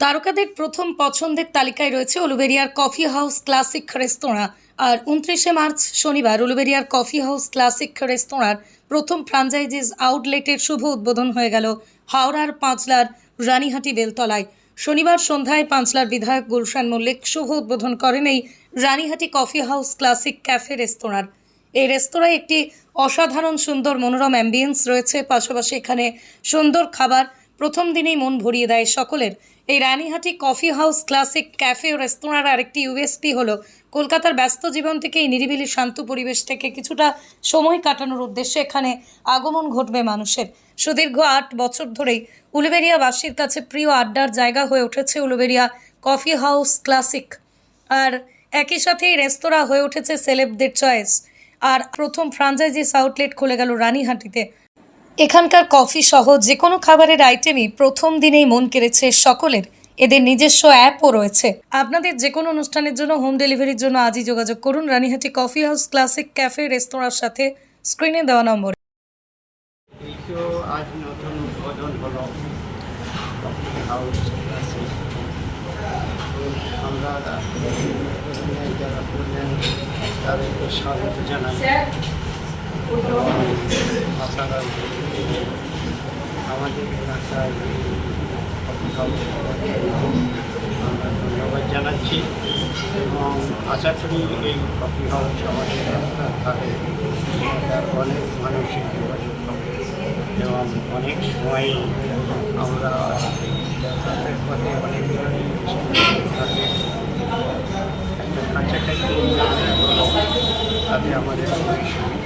তারকাদের প্রথম পছন্দের তালিকায় রয়েছে উলুবেরিয়ার কফি হাউস ক্লাসিক রেস্তোরাঁ। আর উনত্রিশে মার্চ শনিবার উলুবেরিয়ার কফি হাউস ক্লাসিক রেস্তোরাঁর প্রথম ফ্রাঞ্চাইজিস আউটলেটের শুভ উদ্বোধন হয়ে গেল হাওড়ার পাঁচলার রানীহাটি বেলতলায়। শনিবার সন্ধ্যায় পাঁচলার বিধায়ক গুলশান মল্লিক শুভ উদ্বোধন করেন এই Ranihati coffee house classic cafe রেস্তোরাঁর। এই রেস্তোরাঁয় একটি অসাধারণ সুন্দর মনোরম অ্যাম্বিয়েন্স রয়েছে, পাশাপাশি এখানে সুন্দর খাবার প্রথম দিনেই মন ভরিয়ে দেয় সকলের। এই Ranihati coffee house classic cafe ও রেস্তোরাঁর আরেকটি ইউএসপি হলো কলকাতার ব্যস্ত জীবন থেকে এই নিরিবিলি শান্ত পরিবেশ থেকে কিছুটা সময় কাটানোর উদ্দেশ্যে এখানে আগমন ঘটবে মানুষের। সুদীর্ঘ আট বছর ধরেই উলুবেরিয়াবাসীর কাছে প্রিয় আড্ডার জায়গা হয়ে উঠেছে উলুবেরিয়া কফি হাউস ক্লাসিক। আর একই সাথে এই রেস্তোরাঁ হয়ে উঠেছে সেলেবদের চয়েস। আর প্রথম ফ্রাঞ্চাইজিস আউটলেট খুলে গেল রানীহাটিতে। এখানকার কফি সহ যে কোনো খাবারের আইটেমই প্রথম দিনেই মন কেড়েছে সকলের। এদের নিজস্ব অ্যাপও রয়েছে। আপনাদের যে কোনো অনুষ্ঠানের জন্য হোম ডেলিভারির জন্য আজই যোগাযোগ করুন Ranihati coffee house classic cafe, রেস্তোরাঁর সাথে। স্ক্রিনে দেওয়া নম্বর। আমরা তাদেরকে স্বাগত জানাই। আশা আমাদের হাউস আমরা ধন্যবাদ জানাচ্ছি এবং আশা করি এই কফি হাউস আমাদের রাস্তার অনেক মানসিক যোগাযোগ এবং অনেক সময় আমরা যাতায়াতের পথে অনেক ধরনের থাকে একটা কাছাকাছি তাতে আমাদের খুবই সুবিধা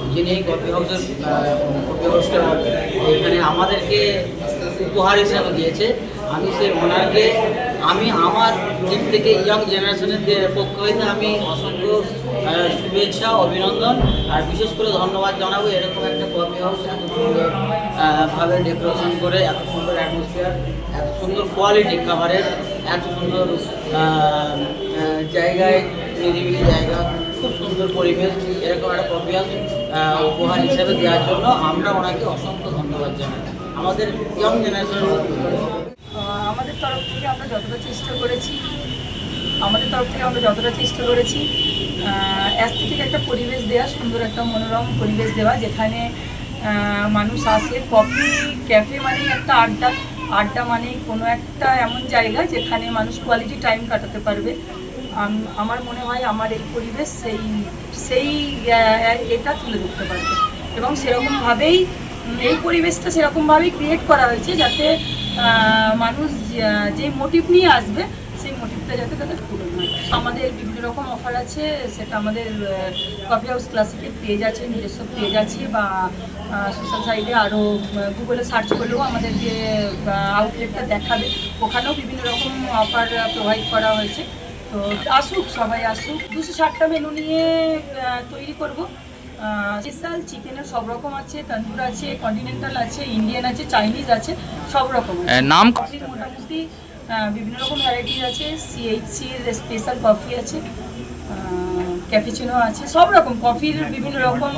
যিনি কফি হাউসের কফি হাউসটা এখানে আমাদেরকে উপহার হিসাবে দিয়েছে, আমি সেই ওনারকে আমি আমার দিক থেকে ইয়ং জেনারেশনের পক্ষ হইতে আমি অসংখ্য শুভেচ্ছা, অভিনন্দন, আর বিশেষ করে ধন্যবাদ জানাব এরকম একটা কফি হাউস এত সুন্দর ভাবে ডেকোরেশন করে, এত সুন্দর অ্যাটমসফিয়ার এত সুন্দর কোয়ালিটি খাবারের এত সুন্দর জায়গায় নিরিবিলি জায়গা খুব সুন্দর পরিবেশ এরকম একটা আহ, উপহার হিসেবে দেওয়ার জন্য আমরা ওনাকে অসংখ্য ধন্যবাদ জানাই। আমাদের ইয়ং জেনারেশনের আমাদের তরফ থেকে আমরা যতটা চেষ্টা করেছি আমাদের তরফ থেকে আমরা যতটা চেষ্টা করেছি অ্যাস্থেটিক একটা পরিবেশ দেওয়া সুন্দর একটা মনোরম পরিবেশ দেওয়া যেখানে মানুষ আসে কফি ক্যাফে মানেই একটা আড্ডা আড্ডা মানেই কোনো একটা এমন জায়গা যেখানে মানুষ কোয়ালিটি টাইম কাটাতে পারবে। আমার মনে হয় আমার এই পরিবেশ সেই সেই এটা তুলে ধরতে পারবে। এবং সেরকমভাবেই এই পরিবেশটা সেরকমভাবেই ক্রিয়েট করা হয়েছে যাতে মানুষ যে- মোটিভ নিয়ে আসবে, সেই মোটিভটা যাতে তাদের পূরণ হয়। আমাদের বিভিন্ন রকম অফার আছে, সেটা আমাদের কফি হাউস ক্লাসিকের পেজ আছে, নিজস্ব পেজ আছে, বা সোশ্যাল সাইটে আরও গুগলে সার্চ করলেও আমাদের যে আউটলেটটা দেখাবে, ওখানেও বিভিন্ন রকম অফার প্রোভাইড করা হয়েছে। তো আসুক সবাই আসুক। দুশো ষাটটা মেনু নিয়ে তৈরি করব। স্পেশাল চিকেনের সব রকম আছে তন্দুর আছে কন্টিনেন্টাল আছে ইন্ডিয়ান আছে চাইনিজ আছে সব রকম নাম মোটামুটি বিভিন্ন রকম ভ্যারাইটিস আছে সিএইচসির স্পেশাল কফি আছে ক্যাফেচিনো আছে সব রকম কফির বিভিন্ন রকম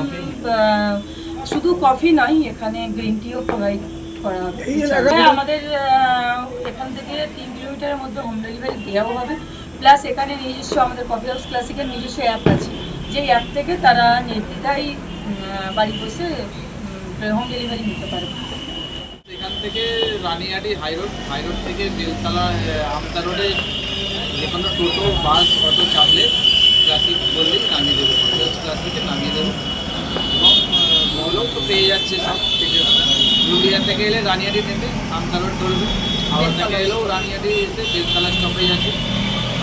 শুধু কফি নয় এখানে গ্রিন টিও প্রোভাইড করা হবে হ্যাঁ, আমাদের এখান থেকে তিন কিলোমিটারের মধ্যে হোম ডেলিভারি দেওয়াও হবে। প্লাস এখানে নিজস্ব আমাদের কফি হাউস ক্লাসিকের নিজস্ব অ্যাপ আছে। যেই অ্যাপ থেকে তারা নির্দ্বিধায় বাড়ি বসে হোম ডেলিভারি নিতে পারবে এখান থেকে Ranihati high road high road থেকে বেলতলা আমতা রোডে যে কোনো টোটো বাস অটো চাপলে ক্লাসিক বললেই নামিয়ে দেবো। হোটেলস ক্লাসিকে নামিয়ে দেবো। এবং মলও তো পেয়ে যাচ্ছে সব লুলিয়া থেকে এলে রানিয়াটি নেবে আমতা রোড ধরবে। হাওড়া থেকে এলেও রানিয়াটি এসে বেলতলা স্টপেজ আছে।